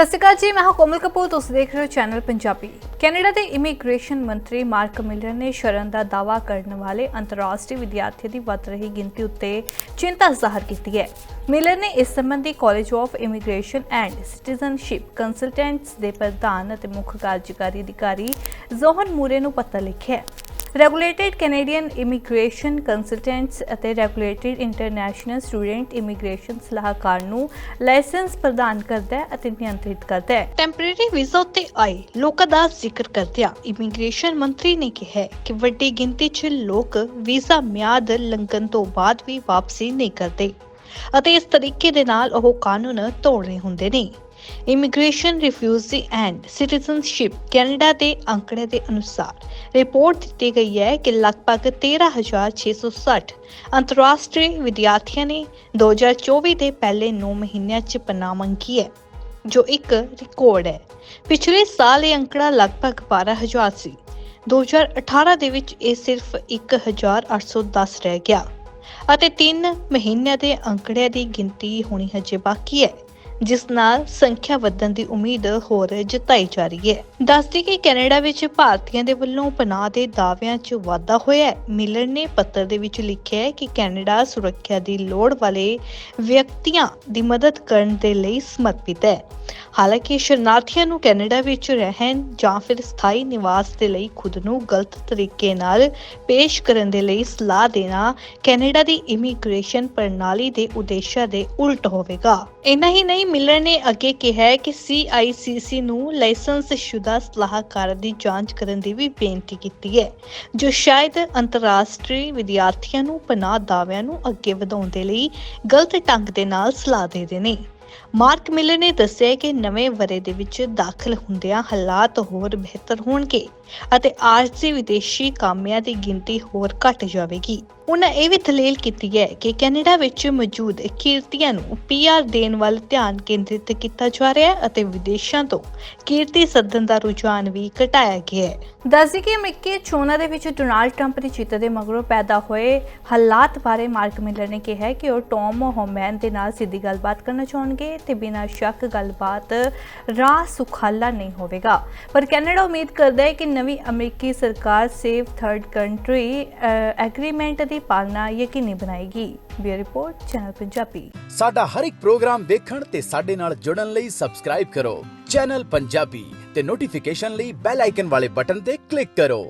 ਸਤਿ ਸ਼੍ਰੀ ਅਕਾਲ ਜੀ, ਮੈਂ ਹਾਂ ਕੋਮਲ ਕਪੂਰ, ਤੁਸੀਂ ਦੇਖ ਰਹੇ ਹੋ ਚੈਨਲ ਪੰਜਾਬੀ। ਕੈਨੇਡਾ ਦੇ ਇਮੀਗ੍ਰੇਸ਼ਨ ਮੰਤਰੀ ਮਾਰਕ ਮਿਲਰ ਨੇ ਸ਼ਰਨ ਦਾ ਦਾਵਾ ਕਰਨ ਵਾਲੇ ਅੰਤਰਰਾਸ਼ਟਰੀ ਵਿਦਿਆਰਥੀਆਂ ਦੀ ਵੱਧ ਰਹੀ ਗਿਣਤੀ ਉੱਤੇ ਚਿੰਤਾ ਜ਼ਾਹਰ ਕੀਤੀ ਹੈ। ਮਿਲਰ ਨੇ ਇਸ ਸੰਬੰਧੀ college of immigration and citizenship consultants ਦੇ ਪ੍ਰਧਾਨ ਅਤੇ ਮੁੱਖ ਕਾਰਜਕਾਰੀ ਅਧਿਕਾਰੀ ਜ਼ੋਹਨ ਮੂਰੇ ਨੂੰ ਪੱਤਰ ਲਿਖਿਆ ਰੈਗੂਲੇਟਡ ਕੈਨੇਡੀਅਨ ਇਮੀਗ੍ਰੇਸ਼ਨ ਕੰਸਲਟੈਂਟਸ ਅਤੇ ਰੈਗੂਲੇਟਡ ਇੰਟਰਨੈਸ਼ਨਲ ਸਟੂਡੈਂਟ ਇਮੀਗ੍ਰੇਸ਼ਨ ਸਲਾਹਕਾਰ ਨੂੰ ਲਾਇਸੈਂਸ ਪ੍ਰਦਾਨ ਕਰਦਾ ਹੈ ਅਤੇ ਨਿਯੰਤਰਿਤ ਕਰਦਾ ਹੈ। ਟੈਂਪਰੇਰੀ ਵੀਜ਼ਾ ਉੱਤੇ ਆਏ ਲੋਕਾਂ ਦਾ ਜ਼ਿਕਰ ਕਰਦਿਆਂ ਇਮੀਗ੍ਰੇਸ਼ਨ ਮੰਤਰੀ ਨੇ ਕਿਹਾ ਕਿ ਵੱਡੀ ਗਿਣਤੀ 'ਚ ਲੋਕ ਵੀਜ਼ਾ ਮਿਆਦ ਲੰਘਣ ਤੋਂ ਬਾਅਦ ਵੀ ਵਾਪਸੀ ਨਹੀਂ ਕਰਦੇ ਅਤੇ ਇਸ ਤਰੀਕੇ ਦੇ ਨਾਲ ਉਹ ਕਾਨੂੰਨ ਤੋੜ ਰਹੇ ਹੁੰਦੇ ਨੇ। Immigration refugee and citizenship Canada ਦੇ ਅੰਕੜੇ ਦੇ ਅਨੁਸਾਰ। ਰਿਪੋਰਟ ਦਿੱਤੀ ਗਈ ਹੈ ਕਿ ਲਗਭਗ 13660 ਅੰਤਰਰਾਸ਼ਟਰੀ ਵਿਦਿਆਰਥੀਆਂ ਨੇ 2024 ਦੇ ਪਹਿਲੇ 9 ਮਹੀਨਿਆਂ 'ਚ ਪਨਾਹ ਮੰਗੀ ਹੈ, ਜੋ ਇੱਕ ਰਿਕਾਰਡ ਹੈ। ਪਿਛਲੇ ਸਾਲ ਇਹ ਅੰਕੜਾ ਲਗਭਗ 12000 ਸੀ। 2018 ਦੇ ਵਿੱਚ ਇਹ ਸਿਰਫ 1810 ਰਹਿ ਗਿਆ। ਅਤੇ 3 ਮਹੀਨਿਆਂ ਦੇ ਅੰਕੜਿਆਂ ਦੀ ਗਿਣਤੀ ਹੋਣੀ ਹਜੇ ਬਾਕੀ ਹੈ। ਜਿਸ ਨਾਲ ਸੰਖਿਆ ਵਧਣ ਦੀ ਉਮੀਦ ਹੋਰ ਜਤਾਈ ਜਾ ਰਹੀ ਹੈ। ਦੱਸਦੀ ਕਿ ਕੈਨੇਡਾ ਵਿੱਚ ਭਾਰਤੀਆਂ ਦੇ ਵੱਲੋਂ ਪਨਾਹ ਦੇ ਦਾਅਵਿਆਂ 'ਚ ਵਾਧਾ ਹੋਇਆ ਹੈ। ਮਿਲਰ ਨੇ ਪੱਤਰ ਦੇ ਵਿੱਚ ਲਿਖਿਆ ਹੈ ਕਿ ਕੈਨੇਡਾ ਸੁਰੱਖਿਆ ਦੀ ਲੋੜ ਵਾਲੇ ਵਿਅਕਤੀਆਂ ਦੀ ਮਦਦ ਕਰਨ ਦੇ ਲਈ ਸਮਰਪਿਤ ਹੈ। ਹਾਲਾਂਕਿ ਸ਼ਰਨਾਰਥੀਆਂ ਨੂੰ ਕੈਨੇਡਾ ਵਿੱਚ ਰਹਿਣ ਜਾਂ ਫਿਰ ਸਥਾਈ ਨਿਵਾਸ ਦੇ ਲਈ ਖੁਦ ਨੂੰ ਗਲਤ ਤਰੀਕੇ ਨਾਲ ਪੇਸ਼ ਕਰਨ ਦੇ ਲਈ ਸਲਾਹ ਦੇਣਾ ਕੈਨੇਡਾ ਦੀ ਇਮੀਗ੍ਰੇਸ਼ਨ ਪ੍ਰਣਾਲੀ ਦੇ ਉਦੇਸ਼ਾਂ ਦੇ ਉਲਟ ਹੋਵੇਗਾ। ਇੰਨਾ ਹੀ ਨਹੀਂ, ਮਿਲਰ ਨੇ ਅੱਗੇ ਕਿਹਾ ਕਿ CICC ਨੂੰ ਲਾਇਸੈਂਸ ਸ਼ੁਦਾ ਸਲਾਹਕਾਰ ਦੀ ਜਾਂਚ ਕਰਨ ਦੀ ਵੀ ਬੇਨਤੀ ਕੀਤੀ ਹੈ, ਜੋ ਸ਼ਾਇਦ ਅੰਤਰਰਾਸ਼ਟਰੀ ਵਿਦਿਆਰਥੀਆਂ ਨੂੰ ਪਨਾਹ ਦਾਅਵਿਆਂ ਨੂੰ ਅੱਗੇ ਵਧਾਉਣ ਦੇ ਲਈ ਗਲਤ ਢੰਗ ਦੇ ਨਾਲ ਸਲਾਹ ਦੇ ਨੇ। ਮਾਰਕ ਮਿਲਰ ਨੇ ਦੱਸਿਆ ਕਿ ਨਵੇਂ ਵਰੇ ਦੇ ਵਿੱਚ ਦਾਖਲ ਹੁੰਦਿਆਂ ਹਾਲਾਤ ਹੋਰ ਬਿਹਤਰ ਹੋਣਗੇ ਅਤੇ ਆਰਜ਼ੀ ਵਿਦੇਸ਼ੀ ਕਾਮਿਆਂ ਦੀ ਗਿਣਤੀ ਹੋਰ ਘਟ ਜਾਵੇਗੀ। ਉਹਨਾਂ ਇਹ ਵੀ ਦਲੀਲ ਕੀਤੀ ਹੈ ਕਿ ਕੈਨੇਡਾ ਵਿੱਚ ਮੌਜੂਦ ਕੀਰਤੀਆਂ ਨੂੰ ਪੀਆਰ ਦੇਣ ਵੱਲ ਧਿਆਨ ਕੇਂਦਰਿਤ ਕੀਤਾ ਜਾ ਰਿਹਾ ਹੈ ਅਤੇ ਵਿਦੇਸ਼ਾਂ ਤੋਂ ਕੀਰਤੀ ਸੱਦਣ ਦਾ ਰੁਝਾਨ ਵੀ ਘਟਾਇਆ ਗਿਆ ਹੈ। ਦੱਸਦੀ ਕਿ ਅਮਰੀਕੀ ਚੋਣਾਂ ਦੇ ਵਿੱਚ ਡੋਨਾਲਡ ਟਰੰਪ ਦੀ ਜਿੱਤ ਦੇ ਮਗਰੋਂ ਪੈਦਾ ਹੋਏ ਹਾਲਾਤ ਬਾਰੇ ਮਾਰਕ ਮਿਲਰ ਨੇ ਕਿਹਾ ਕਿ ਉਹ ਟੌਮ ਹੋਮੈਨ ਦੇ ਨਾਲ ਸਿੱਧੀ ਗੱਲਬਾਤ ਕਰਨਾ ਚਾਹਣਗੇ। ਤੇ ਬਿਨਾਂ ਸ਼ੱਕ ਗੱਲਬਾਤ ਰਾਹ ਸੁਖਾਲਾ ਨਹੀਂ ਹੋਵੇਗਾ। ਪਰ ਕੈਨੇਡਾ ਉਮੀਦ ਕਰਦਾ ਹੈ ਕਿ ਨਵੀਂ ਅਮਰੀਕੀ ਸਰਕਾਰ ਸੇਫ ਥਰਡ ਕੰਟਰੀ ਐਗਰੀਮੈਂਟ ਦੀ ਪਾਲਣਾ ਯਕੀਨੀ ਬਣਾਏਗੀ। Bureau report, channel Punjabi. ਸਾਡਾ ਹਰ ਇੱਕ ਪ੍ਰੋਗਰਾਮ ਦੇਖਣ ਤੇ ਸਾਡੇ ਨਾਲ ਜੁੜਨ ਲਈ ਸਬਸਕ੍ਰਾਈਬ ਕਰੋ। ਚੈਨਲ ਪੰਜਾਬੀ ਤੇ ਨੋਟੀਫਿਕੇਸ਼ਨ ਲਈ ਬੈਲ ਆਈਕਨ ਵਾਲੇ ਬਟਨ ਤੇ ਕਲਿੱਕ ਕਰੋ।